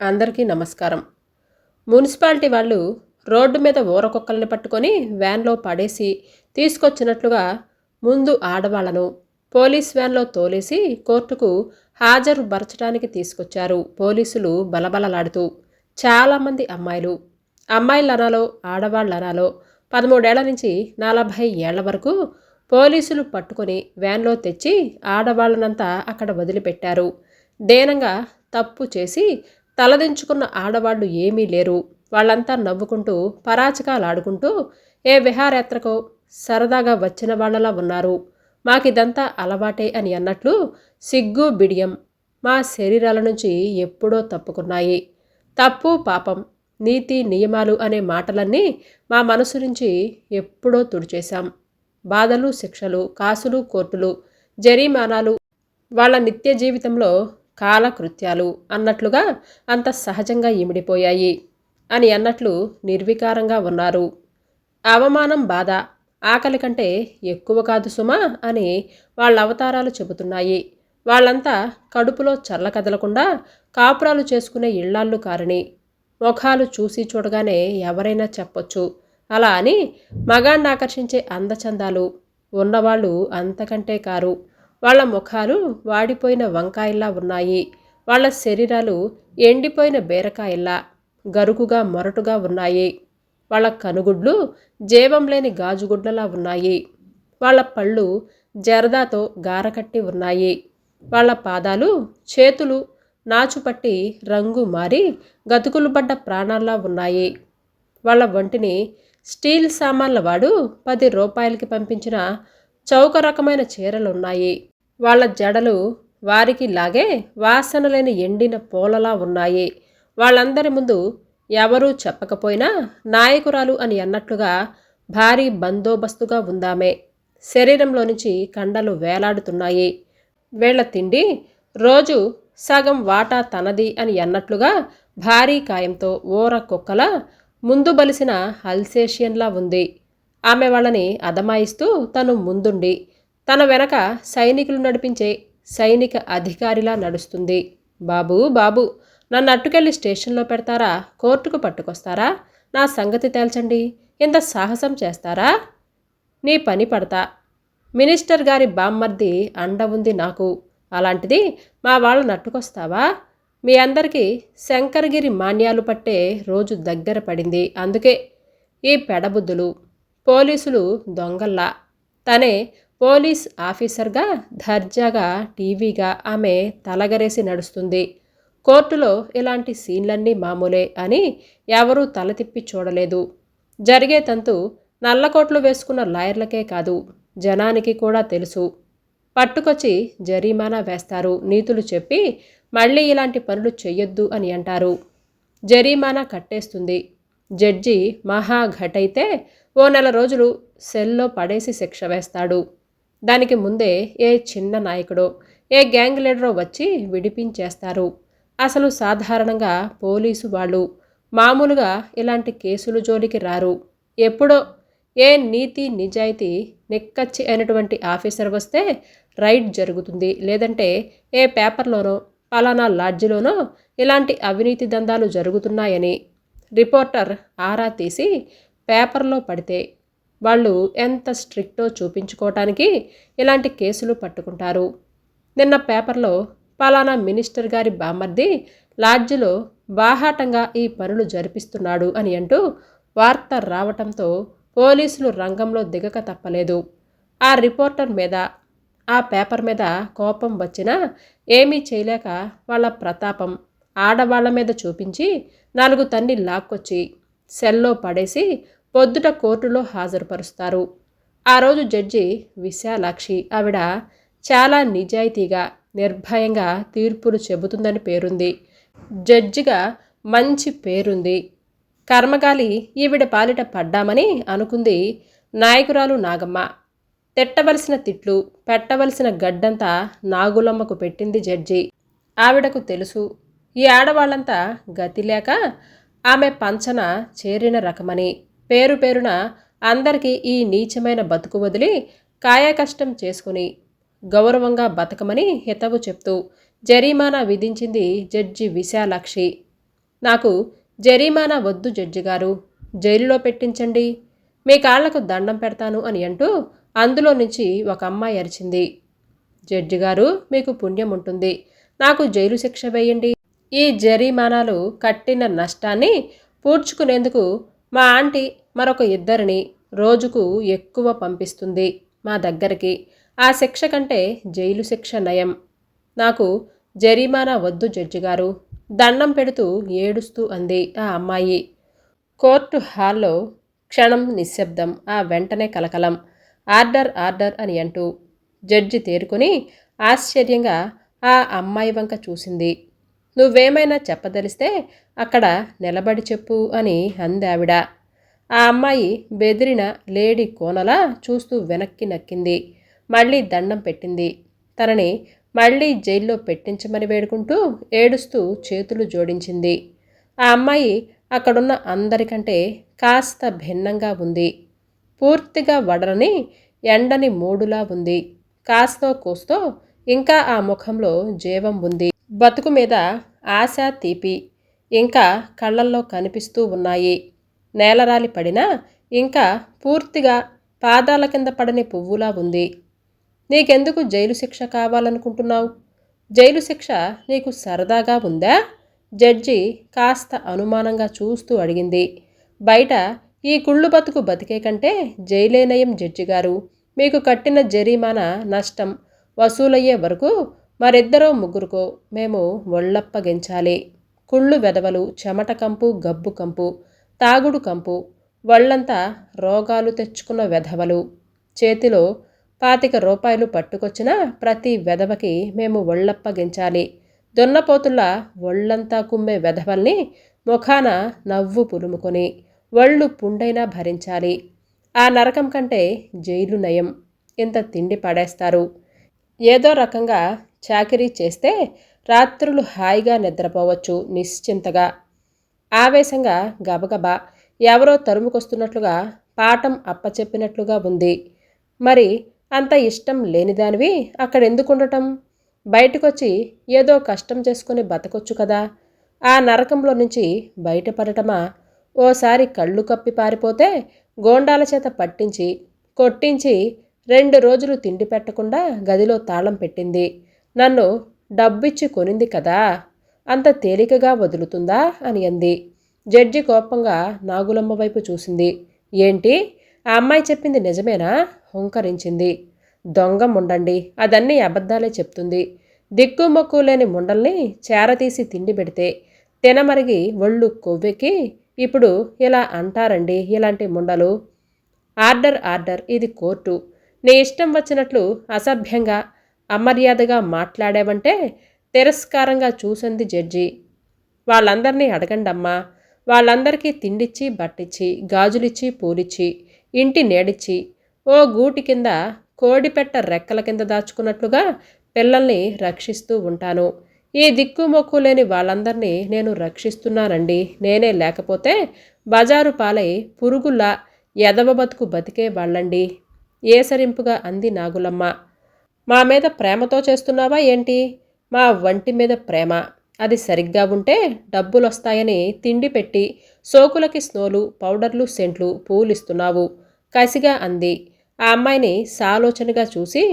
అందరికీ నమస్కారం. మున్సిపాలిటీ వాళ్ళు రోడ్డు మీద ఊరకొక్కల్ని పట్టుకొని వ్యాన్లో పడేసి తీసుకొచ్చినట్లుగా ముందు ఆడవాళ్ళను పోలీస్ వ్యాన్లో తోలేసి కోర్టుకు హాజరు పరచడానికి తీసుకొచ్చారు పోలీసులు బలబలలాడుతూ. చాలామంది అమ్మాయిలు. అమ్మాయిలనాలో ఆడవాళ్ళనాలో పదమూడేళ్ళ నుంచి నలభై ఏళ్ళ వరకు పోలీసులు పట్టుకొని వ్యాన్లో తెచ్చి ఆడవాళ్ళనంతా అక్కడ వదిలిపెట్టారు. దేనంగా తప్పు చేసి తలదించుకున్న ఆడవాళ్ళు ఏమీ లేరు. వాళ్ళంతా నవ్వుకుంటూ పరాచకాలాడుకుంటూ ఏ విహారయాత్రకో సరదాగా వచ్చిన వాళ్ళలా ఉన్నారు. మాకిదంతా అలవాటే అని అన్నట్లు సిగ్గు బిడియం మా శరీరాల నుంచి ఎప్పుడో తప్పుకున్నాయి. తప్పు పాపం నీతి నియమాలు అనే మాటలన్నీ మా మనసు నుంచి ఎప్పుడో తుడిచేశాం. బాధలు శిక్షలు కాసులు కోర్టులు జరిమానాలు వాళ్ళ నిత్య జీవితంలో కాలకృత్యాలు అన్నట్లుగా అంత సహజంగా ఇమిడిపోయాయి అని అన్నట్లు నిర్వికారంగా ఉన్నారు. అవమానం బాధ ఆకలి కంటే ఎక్కువ కాదు సుమా అని వాళ్ళ అవతారాలు చెబుతున్నాయి. వాళ్ళంతా కడుపులో చల్ల కదలకుండా కాపురాలు చేసుకునే ఇళ్ళాళ్ళు కారని ముఖాలు చూసి చూడగానే ఎవరైనా చెప్పొచ్చు. అలా అని మగాణ్ణి ఆకర్షించే అందచందాలు ఉన్నవాళ్ళు అంతకంటే కారు. వాళ్ళ ముఖాలు వాడిపోయిన వంకాయల్లా ఉన్నాయి. వాళ్ళ శరీరాలు ఎండిపోయిన బీరకాయల్లా గరుకుగా మొరటుగా ఉన్నాయి. వాళ్ళ కనుగుడ్లు జీవం లేని గాజుగుడ్లలా ఉన్నాయి. వాళ్ళ పళ్ళు జరదాతో గారకట్టి ఉన్నాయి. వాళ్ళ పాదాలు చేతులు నాచుపట్టి రంగు మారి గతుకులు పడ్డ ప్రాణాల్లా ఉన్నాయి. వాళ్ళ వంటిని స్టీల్ సామాన్ల వాడు పది రూపాయలకి పంపించిన చౌక రకమైన చీరలున్నాయి. వాళ్ళ జడలు వారికి లాగే వాసన లేని ఎండిన పూలలా ఉన్నాయి. వాళ్ళందరి ముందు ఎవరూ చెప్పకపోయినా నాయకురాలు అని అన్నట్లుగా భారీ బందోబస్తుగా ఉందామే. శరీరంలో నుంచి కండలు వేలాడుతున్నాయి. వీళ్ళ తిండి రోజు సగం వాటా తనది అని అన్నట్లుగా భారీ కాయంతో ఊర కుక్కల ముందు బలిసిన అల్సేషియన్లా ఉంది. ఆమె వాళ్ళని అదమాయిస్తూ తను ముందుండి తన వెనక సైనికులు నడిపించే సైనిక అధికారిలా నడుస్తుంది. బాబు బాబు నన్ను అట్టుకెళ్ళి స్టేషన్లో పెడతారా? కోర్టుకు పట్టుకొస్తారా? నా సంగతి తేల్చండి. ఇంత సాహసం చేస్తారా? నీ పని పడతా. మినిస్టర్ గారి బామ్మర్ది అండ ఉంది నాకు. అలాంటిది మా వాళ్ళ నట్టుకొస్తావా మీ అందరికీ శంకరగిరి మాన్యాలు పట్టే రోజు దగ్గర పడింది. అందుకే ఈ పెడబుద్ధులు పోలీసులు దొంగల్లా. తనే పోలీస్ ఆఫీసర్గా దర్జాగా టీవీగా ఆమె తలగరేసి నడుస్తుంది. కోర్టులో ఇలాంటి సీన్లన్నీ మామూలే అని ఎవరూ తల తిప్పి చూడలేదు. జరిగే తంతు నల్లకోట్లు వేసుకున్న లాయర్లకే కాదు జనానికి కూడా తెలుసు. పట్టుకొచ్చి జరిమానా వేస్తారు నీతులు చెప్పి మళ్ళీ ఇలాంటి పనులు చెయ్యొద్దు అని అంటారు. జరిమానా కట్టేస్తుంది. జడ్జి మహాఘటైతే ఓ నెల రోజులు సెల్లో పడేసి శిక్ష వేస్తాడు. దానికి ముందే ఏ చిన్న నాయకుడో ఏ గ్యాంగ్ లీడరో వచ్చి విడిపించేస్తారు. అసలు సాధారణంగా పోలీసు వాళ్ళు మామూలుగా ఇలాంటి కేసులు జోలికి రారు. ఎప్పుడో ఏ నీతి నిజాయితీ నిక్కచ్చి అయినటువంటి ఆఫీసర్ వస్తే రైడ్ జరుగుతుంది. లేదంటే ఏ పేపర్లోనో పలానా లాడ్జిలోనో ఇలాంటి అవినీతి దందాలు జరుగుతున్నాయని రిపోర్టర్ ఆరా తీసి పేపర్లో పడితే వాళ్ళు ఎంత స్ట్రిక్టో చూపించుకోవటానికి ఇలాంటి కేసులు పట్టుకుంటారు. నిన్న పేపర్లో పలానా మినిస్టర్ గారి బామర్ది లాడ్జిలో బాహాటంగా ఈ పనులు జరిపిస్తున్నాడు అని అంటూ వార్త రావటంతో పోలీసులు రంగంలో దిగక తప్పలేదు. ఆ రిపోర్టర్ మీద ఆ పేపర్ మీద కోపం వచ్చినా ఏమీ చేయలేక వాళ్ళ ప్రతాపం ఆడవాళ్ళ మీద చూపించి నాలుగు తన్ని లాక్కొచ్చి సెల్లో పడేసి పొద్దుట కోర్టులో హాజరుపరుస్తారు. ఆ రోజు జడ్జి విశాలాక్షి ఆవిడ చాలా నిజాయితీగా నిర్భయంగా తీర్పులు చెబుతుందని పేరుంది. జడ్జిగా మంచి పేరుంది. కర్మగాలి ఈవిడ పాలిట పడ్డామని అనుకుంది నాయకురాలు నాగమ్మ. తిట్టవలసిన తిట్లు పెట్టవలసిన గడ్డంతా నాగులమ్మకు పెట్టింది జడ్జి. ఆవిడకు తెలుసు ఈ ఆడవాళ్ళంతా గతి లేక ఆమె పంచన చేరిన రకమని. పేరు పేరున అందరికీ ఈ నీచమైన బతుకు వదిలి కాయకష్టం చేసుకుని గౌరవంగా బతకమని హితవు చెప్తూ జరిమానా విధించింది జడ్జి విశాలాక్షి. నాకు జరిమానా వద్దు జడ్జి గారు జైలులో పెట్టించండి మీ కాళ్ళకు దండం పెడతాను అని అంటూ అందులో నుంచి ఒక అమ్మాయి అరిచింది. జడ్జి గారు మీకు పుణ్యం ఉంటుంది నాకు జైలు శిక్ష వేయండి. ఈ జరిమానాలు కట్టిన నష్టాన్ని పూడ్చుకునేందుకు మా ఆంటీ మరొక ఇద్దరిని రోజుకు ఎక్కువ పంపిస్తుంది మా దగ్గరికి. ఆ శిక్ష కంటే జైలు శిక్ష నయం. నాకు జరిమానా వద్దు జడ్జి గారు. దండం పెడుతూ ఏడుస్తూ అంది ఆ అమ్మాయి. కోర్టు హాల్లో క్షణం నిశ్శబ్దం. ఆ వెంటనే కలకలం. ఆర్డర్ ఆర్డర్ అని అంటూ జడ్జి తేరుకొని ఆశ్చర్యంగా ఆ అమ్మాయి వంక చూసింది. నువ్వేమైనా చెప్పదలిస్తే అక్కడ నిలబడి చెప్పు అని అందావిడ. ఆ అమ్మాయి బెదిరిన లేడీ కోనలా చూస్తూ వెనక్కి నక్కింది. మళ్ళీ దండం పెట్టింది. తనని మళ్ళీ జైల్లో పెట్టించమని వేడుకుంటూ ఏడుస్తూ చేతులు జోడించింది. ఆ అమ్మాయి అక్కడున్న అందరికంటే కాస్త భిన్నంగా ఉంది. పూర్తిగా వడరని ఎండని మూడులా ఉంది. కాస్తో కూస్తో ఇంకా ఆ ముఖంలో జీవం ఉంది. బతుకు మీద ఆశ తీపి. ఇంకా కళ్ళల్లో కనిపిస్తూ ఉన్నాయి. నేలరాలి పడినా ఇంకా పూర్తిగా పాదాల కింద పడని పువ్వులా ఉంది. నీకెందుకు జైలు శిక్ష కావాలనుకుంటున్నావు? జైలు శిక్ష నీకు సరదాగా ఉందా? జడ్జి కాస్త అనుమానంగా చూస్తూ అడిగింది. బయట ఈ కుళ్ళు బతుకు బతికే కంటే జైలేనయం జడ్జి గారు మీకు కట్టిన జరిమానా నష్టం. వసూలయ్యే వరకు మరిద్దరో ముగ్గురుకో మేము ఒళ్ళప్పగించాలి కుళ్ళు వెదవలు చెమట కంపు గబ్బు కంపు తాగుడు కంపు వళ్ళంతా రోగాలు తెచ్చుకున్న వెధవలు. చేతిలో పాతిక రూపాయలు పట్టుకొచ్చిన ప్రతి వెధవకి మేము ఒళ్ళప్పగించాలి దున్నపోతుల్లా ఒళ్ళంతా కుమ్మే వెధవల్ని ముఖాన నవ్వు పులుముకొని ఒళ్ళు పుండైనా భరించాలి. ఆ నరకం కంటే జైలు నయం. ఇంత తిండి పడేస్తారు. ఏదో రకంగా చాకరీ చేస్తే రాత్రులు హాయిగా నిద్రపోవచ్చు నిశ్చింతగా. ఆవేశంగా గబగబా ఎవరో తరుముకొస్తున్నట్లుగా పాఠం అప్పచెప్పినట్లుగా ఉంది. మరి అంత ఇష్టం లేనిదానివి అక్కడెందుకుండటం? బయటకొచ్చి ఏదో కష్టం చేసుకుని బతకొచ్చు కదా? ఆ నరకంలో నుంచి బయటపడటమా? ఓసారి కళ్ళు కప్పి పారిపోతే గోండాల చేత పట్టించి కొట్టించి రెండు రోజులు తిండి పెట్టకుండా గదిలో తాళం పెట్టింది. నన్ను డబ్బిచ్చి కొనింది కదా అంత తేలికగా వదులుతుందా అని అంది. జడ్జి కోపంగా నాగులమ్మ వైపు చూసింది. ఏంటి? ఆ అమ్మాయి చెప్పింది నిజమేనా? హుంకరించింది. దొంగ ముండండి. అదన్నీ అబద్ధాలే చెప్తుంది. దిక్కుమొక్కు లేని ముండల్ని చేరతీసి తిండి పెడితే తినమరిగి ఒళ్ళు కొవ్వెక్కి ఇప్పుడు ఇలా అంటారండి ఇలాంటి ముండలు. Order order. ఇది కోర్టు. నీ ఇష్టం వచ్చినట్లు అసభ్యంగా అమర్యాదగా మాట్లాడావంటే తిరస్కారంగా చూసింది జడ్జి. వాళ్ళందరినీ అడగండమ్మా. వాళ్ళందరికీ తిండిచ్చి బట్టిచ్చి గాజులిచ్చి పూలిచ్చి ఇంటి నేడిచ్చి ఓ గూటి కింద కోడిపెట్ట రెక్కల కింద దాచుకున్నట్లుగా పిల్లల్ని రక్షిస్తూ ఉంటాను. ఈ దిక్కుమొక్కు లేని వాళ్ళందరినీ నేను రక్షిస్తున్నానండి. నేనే లేకపోతే బజారు పాలై పురుగుల్లా ఎదవ బతుకు బతికే వాళ్ళండి. ఏసరింపుగా అంది నాగులమ్మ. మా మీద ప్రేమతో చేస్తున్నావా ఏంటి? మా వంటి మీద ప్రేమ. అది సరిగ్గా ఉంటే డబ్బులు వస్తాయని తిండి పెట్టి సోకులకి స్నోలు పౌడర్లు సెంట్లు పూలిస్తున్నావు. కసిగా అంది. ఆ అమ్మాయిని సాలోచనగా చూసి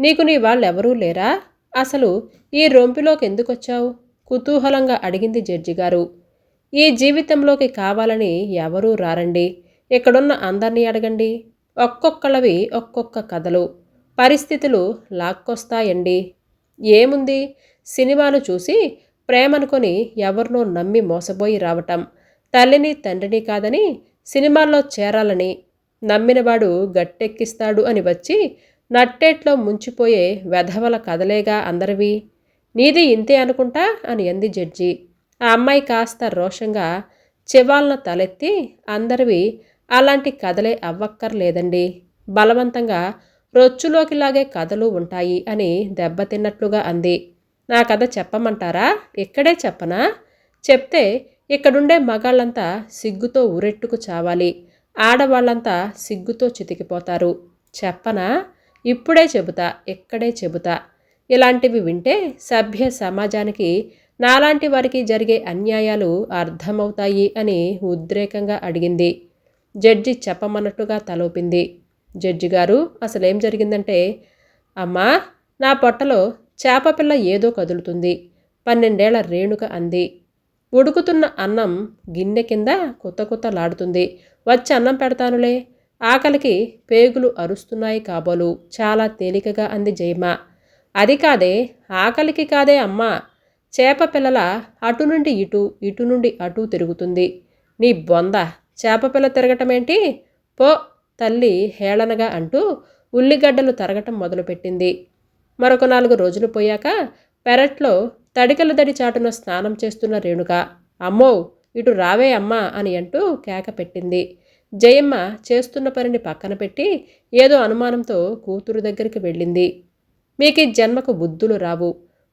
నీకు నీ వాళ్ళెవరూ లేరా? అసలు ఈ రొంపిలోకి ఎందుకొచ్చావు కుతూహలంగా అడిగింది జడ్జి గారు. ఈ జీవితంలోకి కావాలని ఎవరూ రారండి. ఇక్కడున్న అందరినీ అడగండి. ఒక్కొక్కళ్ళవి ఒక్కొక్క కథలు. పరిస్థితులు లాక్కొస్తాయండి. ఏముంది? సినిమాలు చూసి ప్రేమనుకొని ఎవరినో నమ్మి మోసపోయి రావటం. తల్లిని తండ్రిని కాదని సినిమాల్లో చేరాలని నమ్మినవాడు గట్టెక్కిస్తాడు అని వచ్చి నట్టేట్లో ముంచిపోయే వెధవల కదలేగా అందరివి. నీది ఇంతే అనుకుంటా? అని అంది జడ్జి. ఆ అమ్మాయి కాస్త రోషంగా చివాలను తలెత్తి అందరివి అలాంటి కథలే అవ్వక్కర్లేదండి. బలవంతంగా రొచ్చులోకి లాగే కథలు ఉంటాయి అని దెబ్బతిన్నట్లుగా అంది. నా కథ చెప్పమంటారా? ఇక్కడే చెప్పనా? చెప్తే ఇక్కడుండే మగాళ్ళంతా సిగ్గుతో ఉరెట్టుకు చావాలి. ఆడవాళ్ళంతా సిగ్గుతో చితికిపోతారు. చెప్పనా? ఇప్పుడే చెబుతా ఇక్కడే చెబుతా? ఇలాంటివి వింటే సభ్య సమాజానికి నాలాంటి వారికి జరిగే అన్యాయాలు అర్థమవుతాయి అని ఉద్రేకంగా అడిగింది. జడ్జి చెప్పమన్నట్టుగా తలోపింది. జడ్జి గారు అసలేం జరిగిందంటే అమ్మా నా పొట్టలో చేపపిల్ల ఏదో కదులుతుంది. పన్నెండేళ్ళ రేణుక అంది. ఉడుకుతున్న అన్నం గిన్నె కింద కొత్త కొత్తలాడుతుంది వచ్చి అన్నం పెడతానులే. ఆకలికి పేగులు అరుస్తున్నాయి కాబోలు. చాలా తేలికగా అంది జయమ అది కాదే ఆకలికి కాదే అమ్మా. చేప పిల్లల అటు నుండి ఇటు ఇటు నుండి అటు తిరుగుతుంది. నీ బొంద. చేప పిల్ల తిరగటమేంటి? పో తల్లి హేళనగా అంటూ ఉల్లిగడ్డలు తరగటం మొదలుపెట్టింది. మరొక నాలుగు రోజులు పోయాక పెరట్లో తడికల దడి చాటున స్నానం చేస్తున్న రేణుక అమ్మో ఇటు రావే అమ్మా అని అంటూ కేక పెట్టింది. జయమ్మ చేస్తున్న పనిని పక్కన పెట్టి ఏదో అనుమానంతో కూతురు దగ్గరికి వెళ్ళింది. మీకు జన్మకు బుద్ధులు రావు.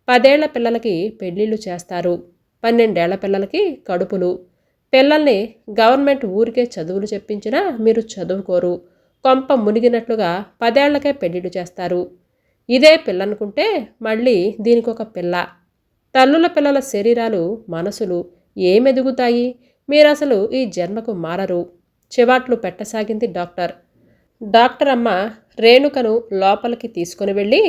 పదేళ్ళ పిల్లలకి పెళ్ళిళ్ళు చేస్తారు. పన్నెండేళ్ళ పిల్లలకి కడుపులు. పిల్లల్ని గవర్నమెంట్ ఊరికే చదువులు చెప్పించినా మీరు చదువుకోరు. కొంప మునిగినట్లుగా పదేళ్ళకే పెళ్ళిళ్ళు చేస్తారు. ఇదే పిల్లనుకుంటే మళ్ళీ దీనికి ఒక పిల్ల. తల్లుల పిల్లల శరీరాలు మనసులు ఏమెదుగుతాయి? మీరసలు ఈ జన్మకు మారరు. చివాట్లు పెట్టసాగింది డాక్టర్. డాక్టర్ అమ్మ రేణుకను లోపలికి తీసుకుని వెళ్ళి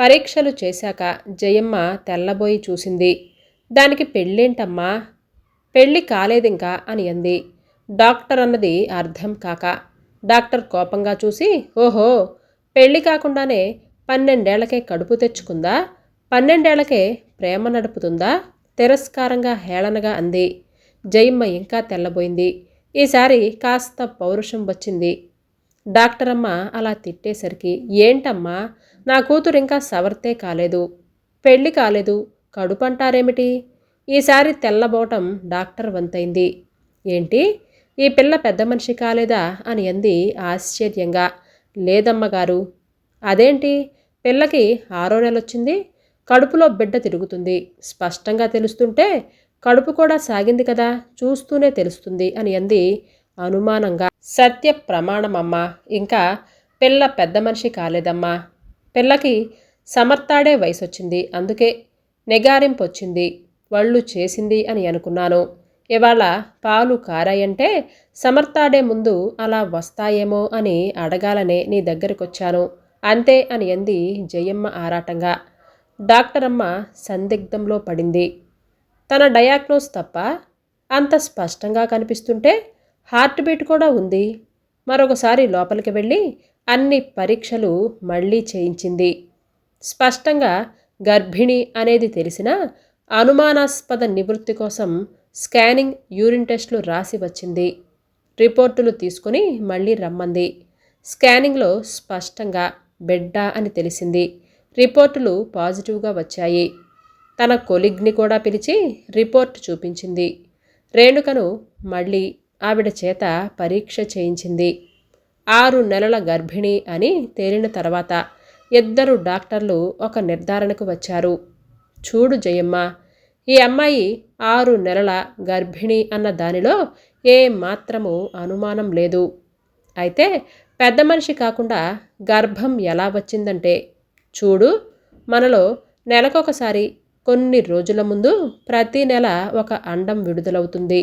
పరీక్షలు చేశాక జయమ్మ తెల్లబోయి చూసింది. దానికి పెళ్ళేంటమ్మా? పెళ్ళి కాలేదింకా అని అంది. డాక్టర్ అన్నది అర్థం కాక డాక్టర్ కోపంగా చూసి ఓహో పెళ్ళి కాకుండానే పన్నెండేళ్ళకే కడుపు తెచ్చుకుందా? పన్నెండేళ్ళకే ప్రేమ నడుపుతుందా? తిరస్కారంగా హేళనగా అంది. జయమ్మ ఇంకా తెల్లబోయింది. ఈసారి కాస్త పౌరుషం వచ్చింది. డాక్టర్ అమ్మ అలా తిట్టేసరికి ఏంటమ్మా నా కూతురు ఇంకా సవర్తే కాలేదు. పెళ్ళి కాలేదు. కడుపు అంటారేమిటి ఈసారి తెల్లబోవటం డాక్టర్ వంతైంది. ఏంటి? ఈ పిల్ల పెద్ద మనిషి కాలేదా? అని అంది ఆశ్చర్యంగా. లేదమ్మగారు అదేంటి? పిల్లకి ఆరో నెలొచ్చింది. కడుపులో బిడ్డ తిరుగుతుంది. స్పష్టంగా తెలుస్తుంటే కడుపు కూడా సాగింది కదా? చూస్తూనే తెలుస్తుంది అని అంది అనుమానంగా. సత్య ప్రమాణమమ్మా. ఇంకా పిల్ల పెద్ద మనిషి కాలేదమ్మా. పిల్లకి సమర్థాడే వయసు వచ్చింది అందుకే నిగారింపు వచ్చింది వళ్ళు చేసింది అని అనుకున్నాను. ఇవాళ పాలు కారాయంటే సమర్థాడే ముందు అలా వస్తాయేమో అని అడగాలనే నీ దగ్గరకొచ్చాను. అంతే అని అంది జయమ్మ ఆరాటంగా. డాక్టర్ అమ్మ సందిగ్ధంలో పడింది. తన డయాగ్నోస్ తప్ప అంత స్పష్టంగా కనిపిస్తుంటే హార్ట్ బీట్ కూడా ఉంది. మరొకసారి లోపలికి వెళ్ళి అన్ని పరీక్షలు మళ్ళీ చేయించింది. స్పష్టంగా గర్భిణి అనేది తెలిసినా అనుమానాస్పద నివృత్తి కోసం స్కానింగ్ యూరిన్ టెస్టులు రాసి వచ్చింది. రిపోర్టులు తీసుకుని మళ్ళీ రమ్మంది. స్కానింగ్లో స్పష్టంగా బిడ్డ అని తెలిసింది. రిపోర్టులు పాజిటివ్గా వచ్చాయి. తన కొలిగ్ని కూడా పిలిచి రిపోర్ట్ చూపించింది. రేణుకను మళ్ళీ ఆవిడ చేత పరీక్ష చేయించింది. ఆరు నెలల గర్భిణి అని తేలిన తర్వాత ఇద్దరు డాక్టర్లు ఒక నిర్ధారణకు వచ్చారు. చూడు జయమ్మ. ఈ అమ్మాయి ఆరు నెలల గర్భిణి అన్న దానిలో ఏ మాత్రము అనుమానం లేదు. అయితే పెద్ద మనిషి కాకుండా గర్భం ఎలా వచ్చిందంటే చూడు మనలో నెలకొకసారి కొన్ని రోజుల ముందు ప్రతి నెల ఒక అండం విడుదలవుతుంది.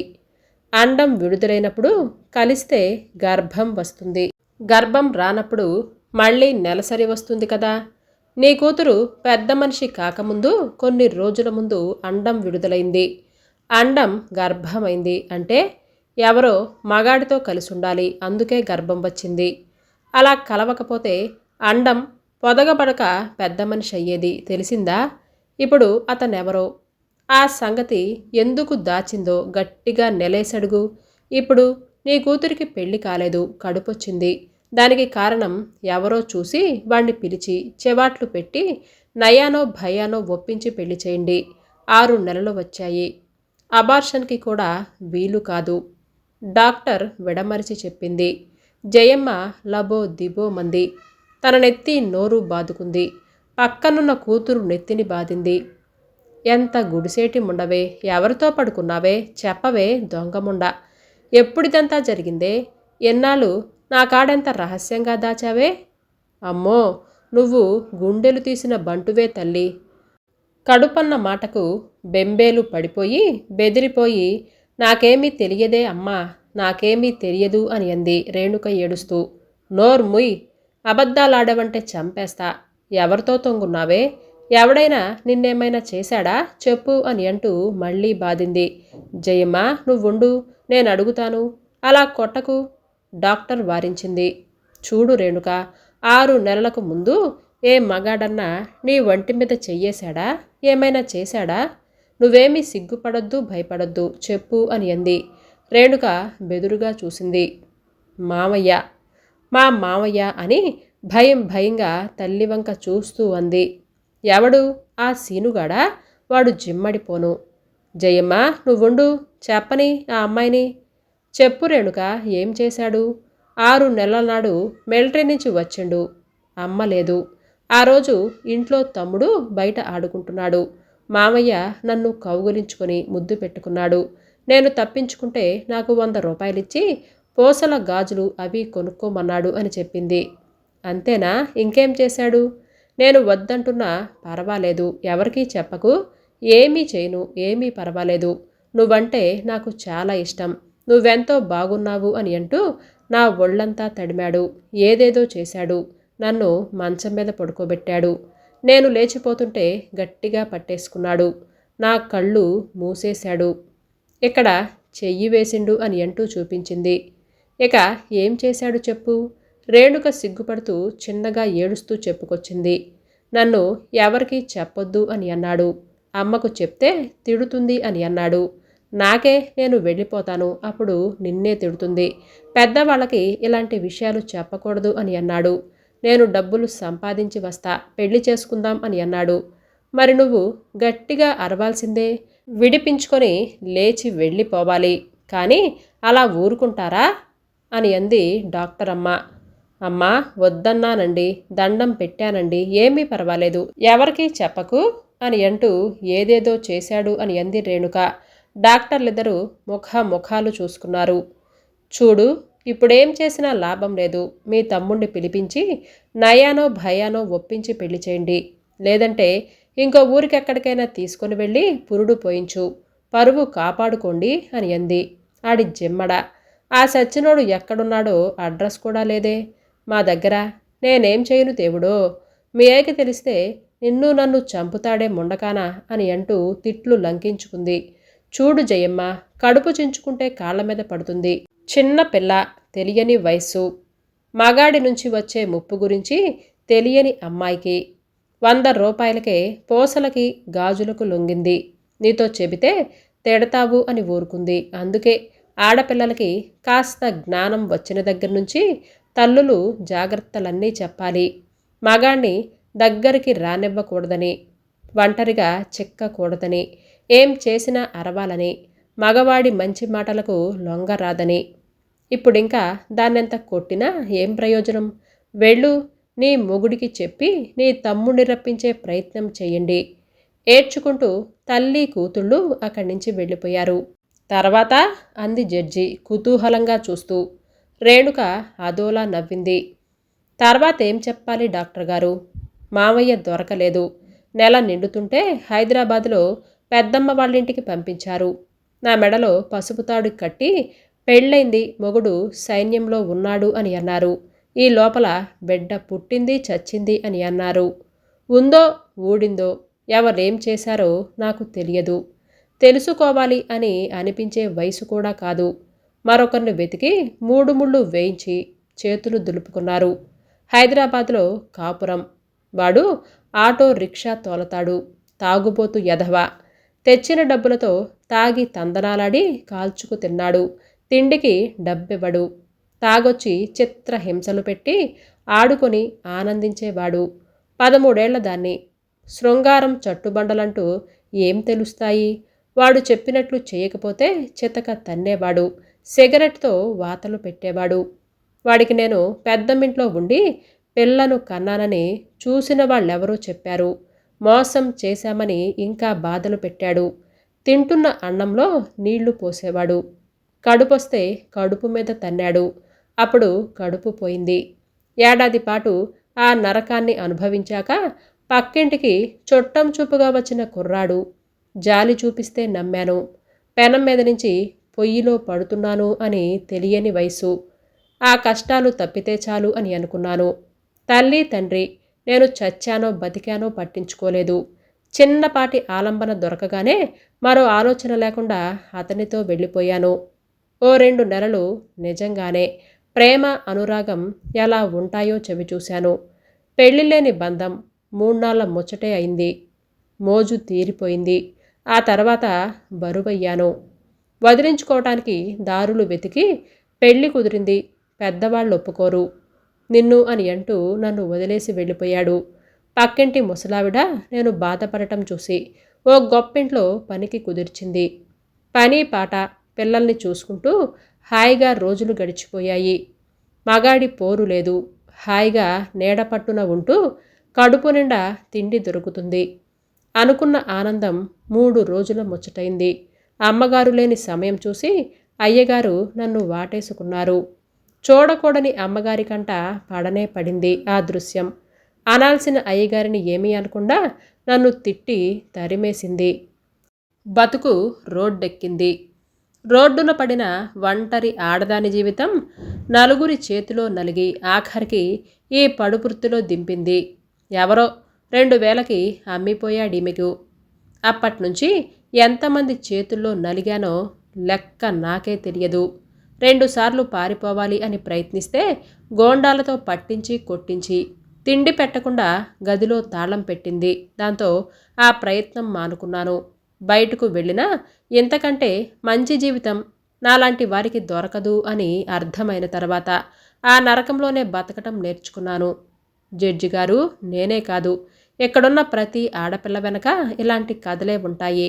అండం విడుదలైనప్పుడు కలిస్తే గర్భం వస్తుంది. గర్భం రానప్పుడు మళ్ళీ నెలసరి వస్తుంది కదా. నీ కూతురు పెద్ద మనిషి కాకముందు కొన్ని రోజుల ముందు అండం విడుదలైంది. అండం గర్భమైంది అంటే ఎవరో మగాడితో కలిసి ఉండాలి అందుకే గర్భం వచ్చింది. అలా కలవకపోతే అండం పొదగబడక పెద్ద మనిషి అయ్యేది తెలిసిందా? ఇప్పుడు అతనెవరో? ఆ సంగతి ఎందుకు దాచిందో గట్టిగా నెలేసడుగు. ఇప్పుడు నీ కూతురికి పెళ్ళి కాలేదు కడుపొచ్చింది. దానికి కారణం ఎవరో చూసి వాణ్ణి పిలిచి చెవాట్లు పెట్టి నయానో భయానో ఒప్పించి పెళ్ళి చేయండి. ఆరు నెలలు వచ్చాయి. అబార్షన్కి కూడా వీలు కాదు. డాక్టర్ విడమరిచి చెప్పింది. జయమ్మ లబో దిబో మంది. తన నెత్తి నోరు బాదుకుంది. పక్కనున్న కూతురు నెత్తిని బాదింది. ఎంత గుడిసేటి ముండవే ఎవరితో పడుకున్నావే చెప్పవే దొంగముండ ఎప్పుడిదంతా జరిగిందే? ఎన్నాళ్ళు నా కాడెంత రహస్యంగా దాచావే? అమ్మో నువ్వు గుండెలు తీసిన బంటువే తల్లి. కడుపన్న మాటకు బెంబేలు పడిపోయి బెదిరిపోయి నాకేమీ తెలియదే అమ్మా నాకేమీ తెలియదు అని అంది రేణుక ఏడుస్తూ. నోర్ముయ్ అబద్ధాలాడవంటే చంపేస్తా. ఎవరితో తొంగున్నావే? ఎవడైనా నిన్నేమైనా చేశాడా? చెప్పు అని అంటూ మళ్ళీ బాధింది. జయమ్మ నువ్వుండు నేను అడుగుతాను అలా కొట్టకు. డాక్టర్ వారించింది. చూడు రేణుక ఆరు నెలలకు ముందు ఏ మగాడన్నా నీ ఒంటి మీద చెయ్యేశాడా? ఏమైనా చేశాడా? నువ్వేమీ సిగ్గుపడొద్దు భయపడొద్దు చెప్పు అని అంది. రేణుక బెదురుగా చూసింది. మామయ్య మా మామయ్య అని భయం భయంగా తల్లి వంక చూస్తూ అంది. ఎవడు? ఆ సీనుగాడా? వాడు జిమ్మడిపోను జయమ్మ నువ్వుండు చెప్పని ఆ అమ్మాయిని చెప్పు రేణుక ఏం చేశాడు? ఆరు నెలల నాడు మిలిటరీ నుంచి వచ్చిండు. అమ్మ లేదు. ఆ రోజు ఇంట్లో తమ్ముడు బయట ఆడుకుంటున్నాడు. మామయ్య నన్ను కౌగులించుకొని ముద్దు పెట్టుకున్నాడు. నేను తప్పించుకుంటే నాకు వంద రూపాయలిచ్చి పూసల గాజులు అవి కొనుక్కోమన్నాడు అని చెప్పింది. అంతేనా? ఇంకేం చేశాడు? నేను వద్దంటున్నా పర్వాలేదు. ఎవరికీ చెప్పకు. ఏమీ చేయను. ఏమీ పర్వాలేదు. నువ్వంటే నాకు చాలా ఇష్టం. నువ్వెంతో బాగున్నావు అని అంటూ నా ఒళ్ళంతా తడిమాడు. ఏదేదో చేశాడు. నన్ను మంచం మీద పడుకోబెట్టాడు. నేను లేచిపోతుంటే గట్టిగా పట్టేసుకున్నాడు. నా కళ్ళు మూసేశాడు. ఇక్కడ చెయ్యి వేసిండు అని అంటూ చూపించింది. ఇక ఏం చేశాడు చెప్పు? రేణుక సిగ్గుపడుతూ చిన్నగా ఏడుస్తూ చెప్పుకొచ్చింది. నన్ను ఎవరికీ చెప్పొద్దు అని అన్నాడు. అమ్మకు చెప్తే తిడుతుంది అని అన్నాడు. నాకే నేను వెళ్ళిపోతాను అప్పుడు నిన్నే తిడుతుంది. పెద్దవాళ్ళకి ఇలాంటి విషయాలు చెప్పకూడదు అని అన్నాడు. నేను డబ్బులు సంపాదించి వస్తా పెళ్ళి చేసుకుందాం అని అన్నాడు. మరి నువ్వు గట్టిగా అరవాల్సిందే? విడిపించుకొని లేచి వెళ్ళిపోవాలి. కానీ అలా ఊరుకుంటారా? అని అంది డాక్టర్ అమ్మ. అమ్మా వద్దన్నానండి. దండం పెట్టానండి. ఏమీ పర్వాలేదు. ఎవరికీ చెప్పకు అని అంటూ ఏదేదో చేశాడు అని అంది రేణుక. డాక్టర్లిద్దరూ ముఖ ముఖాలు చూసుకున్నారు. చూడు ఇప్పుడేం చేసినా లాభం లేదు. మీ తమ్ముణ్ణి పిలిపించి నయానో భయానో ఒప్పించి పెళ్ళి చేయండి. లేదంటే ఇంకో ఊరికెక్కడికైనా తీసుకొని వెళ్ళి పురుడు పోయించు. పరువు కాపాడుకోండి అని అంది. ఆడి జిమ్మడ. ఆ సచ్చినోడు ఎక్కడున్నాడో అడ్రస్ కూడా లేదే. మా దగ్గర నేనేం చేయను దేవుడో. మీ ఏకి తెలిస్తే నిన్ను నన్ను చంపుతాడే ముండకానా అని అంటూ తిట్లు లంకించుకుంది. చూడు జయమ్మ కడుపు చించుకుంటే కాళ్ళ మీద పడుతుంది. చిన్న పిల్ల తెలియని వయస్సు. మగాడి నుంచి వచ్చే ముప్పు గురించి తెలియని అమ్మాయికి. వంద రూపాయలకే పూసలకి గాజులకు లొంగింది. నీతో చెబితే తిడతావు అని ఊరుకుంది. అందుకే ఆడపిల్లలకి కాస్త జ్ఞానం వచ్చిన దగ్గర నుంచి తల్లులు జాగ్రత్తలన్నీ చెప్పాలి. మగాణ్ణి దగ్గరికి రానివ్వకూడదని ఒంటరిగా చిక్కకూడదని. ఏం చేసినా అరవాలని. మగవాడి మంచి మాటలకు లొంగరాదని ఇప్పుడింకా దాన్నెంత కొట్టినా ఏం ప్రయోజనం? వెళ్ళు నీ మొగుడికి చెప్పి నీ తమ్ముడిని రప్పించే ప్రయత్నం చేయండి ఏడ్చుకుంటూ తల్లి కూతుళ్ళు అక్కడి నుంచి వెళ్ళిపోయారు. తర్వాత అంది జడ్జి కుతూహలంగా చూస్తూ. రేణుక అదోలా నవ్వింది. తర్వాత ఏం చెప్పాలి డాక్టర్ గారు మామయ్య దొరకలేదు. నెల నిండుతుంటే హైదరాబాద్లో పెద్దమ్మ వాళ్ళింటికి పంపించారు. నా మెడలో పసుపు తాడు కట్టి పెళ్ళైంది మొగుడు సైన్యంలో ఉన్నాడు అని అన్నారు. ఈ లోపల బిడ్డ పుట్టింది చచ్చింది అని అన్నారు. ఉందో ఊడిందో ఎవరేం చేశారో నాకు తెలియదు. తెలుసుకోవాలి అని అనిపించే వయసు కూడా కాదు. మరొకరిని వెతికి మూడు ముళ్ళు వేయించి చేతులు దులుపుకున్నారు. హైదరాబాద్లో కాపురం. వాడు ఆటో రిక్షా తోలతాడు. తాగుబోతు యధవ. తెచ్చిన డబ్బులతో తాగి తందనాలాడి కాల్చుకు తిన్నాడు. తిండికి డబ్బివ్వడు. తాగొచ్చి చిత్ర హింసలు పెట్టి ఆడుకొని ఆనందించేవాడు. పదమూడేళ్ళ దాన్ని. శృంగారం చట్టుబండలంటూ ఏం తెలుస్తాయి? వాడు చెప్పినట్లు చేయకపోతే చితక తన్నేవాడు. సిగరెట్తో వాతలు పెట్టేవాడు. వాడికి నేను పెద్దమ్మింట్లో ఉండి పిల్లను కన్నానని చూసిన వాళ్ళెవరూ చెప్పారు. మోసం చేశామని ఇంకా బాధలు పెట్టాడు. తింటున్న అన్నంలో నీళ్ళు పోసేవాడు. కడుపొస్తే కడుపు మీద తన్నాడు. అప్పుడు కడుపు పోయింది. ఏడాది పాటు ఆ నరకాన్ని అనుభవించాక పక్కింటికి చుట్టం చూపుగా వచ్చిన కుర్రాడు. జాలి చూపిస్తే నమ్మాను. పెనం మీద నుంచి పొయ్యిలో పడుతున్నాను అని తెలియని వయసు. ఆ కష్టాలు తప్పితే చాలు అని అనుకున్నాను. తల్లి తండ్రి నేను చచ్చానో బతికానో పట్టించుకోలేదు. చిన్నపాటి ఆలంబన దొరకగానే మరో ఆలోచన లేకుండా అతనితో వెళ్ళిపోయాను. ఓ రెండు నెలలు నిజంగానే ప్రేమ అనురాగం ఎలా ఉంటాయో చెవిచూశాను పెళ్ళిలేని బంధం మూడ్నాళ్ళ ముచ్చటే అయింది. మోజు తీరిపోయింది. ఆ తర్వాత బరువయ్యాను. వదిలించుకోవటానికి దారులు వెతికి పెళ్ళి కుదిరింది. పెద్దవాళ్ళు ఒప్పుకోరు నిన్ను అని అంటూ నన్ను వదిలేసి వెళ్ళిపోయాడు. పక్కింటి ముసలావిడ నేను బాధపడటం చూసి ఓ గొప్పింట్లో పనికి కుదిర్చింది. పని పాట పిల్లల్ని చూసుకుంటూ హాయిగా రోజులు గడిచిపోయాయి. మగాడి పోరు లేదు. హాయిగా నీడపట్టున ఉంటూ కడుపు నిండా తిండి దొరుకుతుంది. అనుకున్న ఆనందం మూడు రోజుల ముచ్చటైంది. అమ్మగారు లేని సమయం చూసి అయ్యగారు నన్ను వాటేసుకున్నారు. చూడకూడని అమ్మగారి కంట పడనే పడింది ఆ దృశ్యం. అనాల్సిన అయ్యగారిని ఏమీ అనకుండా నన్ను తిట్టి తరిమేసింది. బతుకు రోడ్డెక్కింది. రోడ్డున పడిన ఒంటరి ఆడదాని జీవితం నలుగురి చేతిలో నలిగి ఆఖరికి ఈ పడుపుర్తిలో దింపింది. ఎవరో రెండు వేలకి అమ్మిపోయాడిమిగు అప్పట్నుంచి ఎంతమంది చేతుల్లో నలిగానో లెక్క నాకే తెలియదు. రెండుసార్లు పారిపోవాలి అని ప్రయత్నిస్తే గోండాలతో పట్టించి కొట్టించి తిండి పెట్టకుండా గదిలో తాళం పెట్టింది. దాంతో ఆ ప్రయత్నం మానుకున్నాను. బయటకు వెళ్ళినా ఇంతకంటే మంచి జీవితం నాలాంటి వారికి దొరకదు అని అర్థమైన తర్వాత ఆ నరకంలోనే బతకటం నేర్చుకున్నాను. జడ్జి గారు నేనే కాదు ఇక్కడున్న ప్రతి ఆడపిల్ల వెనక ఇలాంటి కథలే ఉంటాయి.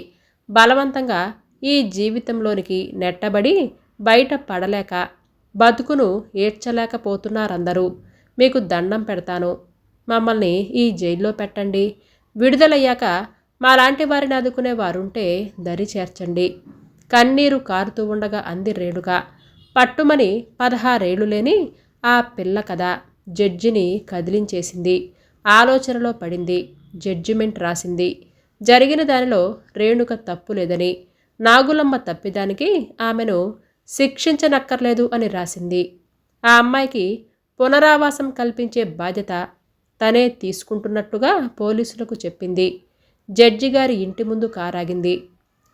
బలవంతంగా ఈ జీవితంలోనికి నెట్టబడి బయట పడలేక బతుకును ఏడ్చలేకపోతున్నారందరూ. మీకు దండం పెడతాను. మమ్మల్ని ఈ జైల్లో పెట్టండి. విడుదలయ్యాక మాలాంటి వారిని ఆదుకునే వారుంటే దరి చేర్చండి. కన్నీరు కారుతూ ఉండగా అంది రేణుక. పట్టుమని పదహారేళ్ళు లేని ఆ పిల్ల కథ జడ్జిని కదిలించేసింది. ఆలోచనలో పడింది. జడ్జిమెంట్ రాసింది. జరిగిన దానిలో రేణుక తప్పు లేదని నాగులమ్మ తప్పిదానికి ఆమెను శిక్షించనక్కర్లేదు అని రాసింది. ఆ అమ్మాయికి పునరావాసం కల్పించే బాధ్యత తనే తీసుకుంటున్నట్టుగా పోలీసులకు చెప్పింది. జడ్జి గారి ఇంటి ముందు కారాగింది.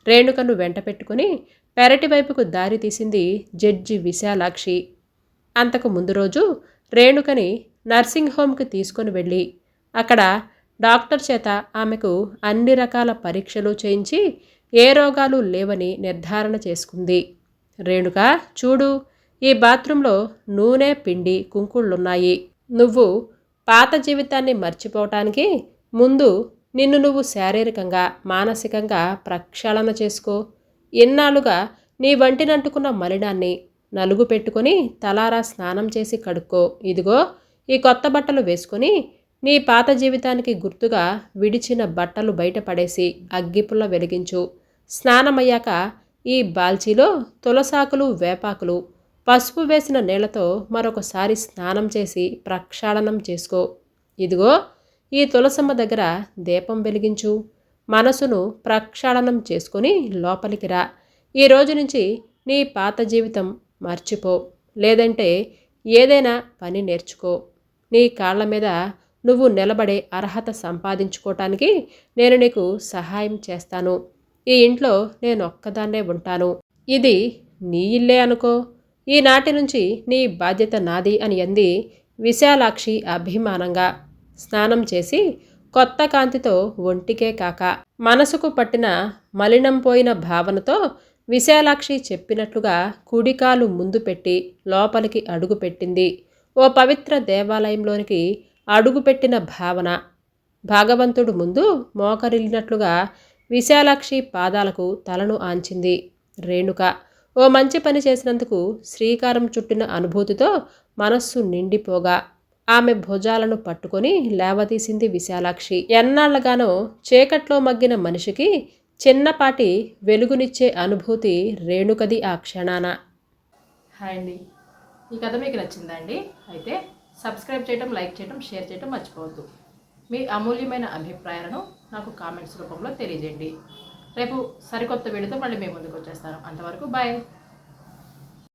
రేణుకను వెంట పెట్టుకుని పెరటి వైపుకు దారి తీసింది జడ్జి విశాలాక్షి. అంతకు ముందు రోజు రేణుకని నర్సింగ్ హోమ్కి తీసుకొని వెళ్ళి అక్కడ డాక్టర్ చేత ఆమెకు అన్ని రకాల పరీక్షలు చేయించి ఏ రోగాలు లేవని నిర్ధారణ చేసుకుంది. రేణుక చూడు ఈ బాత్రూంలో నూనె పిండి కుంకుళ్ళున్నాయి. నువ్వు పాత జీవితాన్ని మర్చిపోవటానికి ముందు నిన్ను నువ్వు శారీరకంగా మానసికంగా ప్రక్షాళన చేసుకో. ఎన్నాళ్ళుగా నీ వంటినంటుకున్న మలినాన్ని నలుగు పెట్టుకొని తలారా స్నానం చేసి కడుక్కో. ఇదిగో ఈ కొత్త బట్టలు వేసుకొని నీ పాత జీవితానికి గుర్తుగా విడిచిన బట్టలు బయటపడేసి అగ్గిపుల్ల వెలిగించు. స్నానమయ్యాక ఈ బాల్చీలో తులసాకులు వేపాకులు పసుపు వేసిన నీళ్ళతో మరొకసారి స్నానం చేసి ప్రక్షాళనం చేసుకో. ఇదిగో ఈ తులసమ్మ దగ్గర దీపం వెలిగించు. మనసును ప్రక్షాళనం చేసుకొని లోపలికి రా. ఈ రోజు నుంచి నీ పాత జీవితం మర్చిపో. లేదంటే ఏదైనా పని నేర్చుకో. నీ కాళ్ళ మీద నువ్వు నిలబడే అర్హత సంపాదించుకోవటానికి నేను నీకు సహాయం చేస్తాను. ఈ ఇంట్లో నేను ఒక్కదాన్నే ఉంటాను. ఇది నీ ఇల్లే అనుకో. ఈనాటి నుంచి నీ బాధ్యత నాది అని అంది విశాలాక్షి అభిమానంగా. స్నానం చేసి కొత్త కాంతితో ఒంటికే కాక మనసుకు పట్టిన మలినం పోయిన భావనతో విశాలాక్షి చెప్పినట్లుగా కుడికాలు ముందు పెట్టి లోపలికి అడుగుపెట్టింది ఓ పవిత్ర దేవాలయంలోనికి అడుగుపెట్టిన భావన. భాగవంతుడు ముందు మోకరిల్లినట్లుగా విశాలాక్షి పాదాలకు తలను ఆంచింది. రేణుక ఓ మంచి పని చేసినందుకు శ్రీకారం చుట్టిన అనుభూతితో మనస్సు నిండిపోగా. ఆమె భుజాలను పట్టుకొని లేవదీసింది విశాలాక్షి. ఎన్నాళ్ళగానో చీకట్లో మగ్గిన మనిషికి చిన్నపాటి వెలుగునిచ్చే అనుభూతి రేణుకది ఆ క్షణాన. హాయ్ అండి. ఈ కథ మీకు నచ్చిందా అండి? అయితే సబ్స్క్రైబ్ చేయడం లైక్ చేయడం షేర్ చేయడం మర్చిపోవద్దు. మీ అమూల్యమైన అభిప్రాయాలను నాకు కామెంట్స్ రూపంలో తెలియజేయండి. రేపు సరికొత్త వీడియోతో మళ్ళీ మేము ముందుకు వచ్చేస్తాను. అంతవరకు బాయ్.